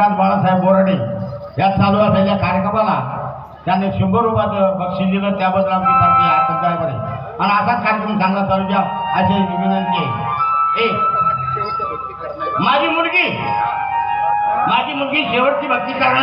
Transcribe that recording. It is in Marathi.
श्रीकांत बाळासाहेब बोराडे या चालू असलेल्या कार्यक्रमाला त्यांनी शंभर रुपयाचं बक्षीस दिलं. त्याबद्दल आमची पार्टी हात आहे आणि असाच कार्यक्रम चांगला चालू द्या अशी विनंती आहे. ए माझी मुलगी माझी मुलगी शेवटची भक्ती करणार.